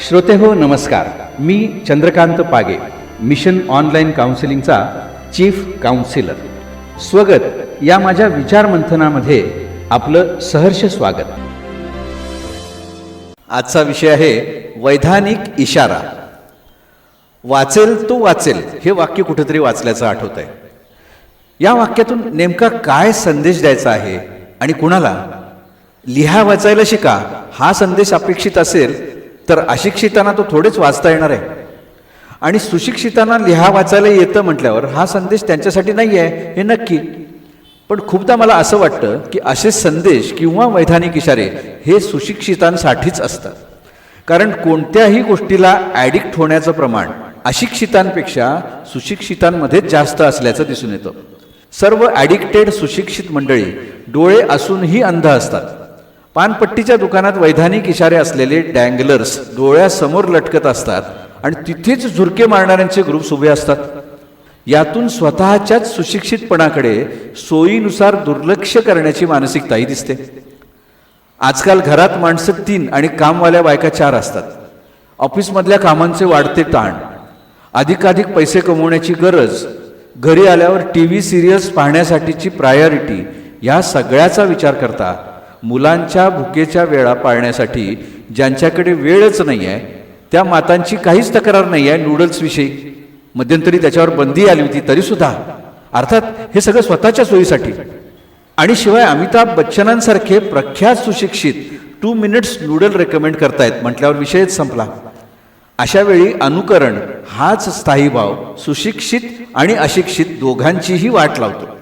श्रोते हो नमस्कार. मी चंद्रकांत पागे मिशन ऑनलाईन काउन्सिलिंगचा चीफ काउन्सिलर. स्वगत. या माझ्या विचारमंथनामध्ये आपलं सहर्ष स्वागत. आजचा विषय आहे वैधानिक इशारा. वाचेल तो वाचेल हे वाक्य कुठेतरी वाचल्याचं आठवत आहे या वाक्यातून नेमका काय संदेश द्यायचा आहे? आणि कुणाला? लिहा वाचायला शिका. हा संदेश अपेक्षित असेल तर अशिक्षितांना तो थोडेच वाचता येणार आहे. आणि सुशिक्षितांना लिहा वाचायला येतं म्हटल्यावर हा संदेश त्यांच्यासाठी नाही आहे हे नक्की. पण खूपदा मला असं वाटतं की असे संदेश किंवा वैधानिक इशारे हे सुशिक्षितांसाठीच असतात. कारण कोणत्याही गोष्टीला ॲडिक्ट होण्याचं प्रमाण अशिक्षितांपेक्षा सुशिक्षितांमध्येच जास्त असल्याचं दिसून येतं. सर्व ॲडिक्टेड सुशिक्षित मंडळी डोळे असूनही अंध असतात. पानपट्टीच्या दुकानात वैधानिक इशारे असलेले डँगलर्स डोळ्यासमोर लटकत असतात आणि तिथेच झुरके मारणाऱ्यांचे ग्रुप्स उभे असतात. यातून स्वतःच्याच सुशिक्षितपणाकडे सोयीनुसार दुर्लक्ष करण्याची मानसिकताही दिसते. आजकाल घरात माणसं तीन आणि कामवाल्या बायका चार असतात. ऑफिसमधल्या कामांचे वाढते ताण अधिकाधिक पैसे कमवण्याची गरज घरी आल्यावर टी व्ही सिरियल्स पाहण्यासाठीची प्रायोरिटी या सगळ्याचा विचार करता मुलांच्या भुकेच्या वेळा पाळण्यासाठी ज्यांच्याकडे वेळच नाही आहे त्या मातांची काहीच तक्रार नाही आहे नूडल्सविषयी मध्यंतरी त्याच्यावर बंदी आली होती तरीसुद्धा. अर्थात हे सगळं स्वतःच्या सोयीसाठी. आणि शिवाय अमिताभ बच्चनांसारखे प्रख्यात सुशिक्षित टू मिनिट्स नूडल रेकमेंड करतायत म्हटल्यावर विषयच संपला. अशा वेळी अनुकरण हाच स्थायीभाव सुशिक्षित आणि अशिक्षित दोघांचीही वाट लावतो.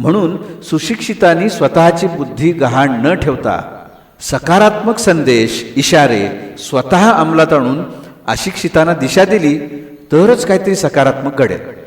म्हणून सुशिक्षितांनी स्वतःची बुद्धी गहाण न ठेवता सकारात्मक संदेश इशारे स्वतः अंमलात आणून अशिक्षितांना दिशा दिली तरच काहीतरी सकारात्मक घडेल.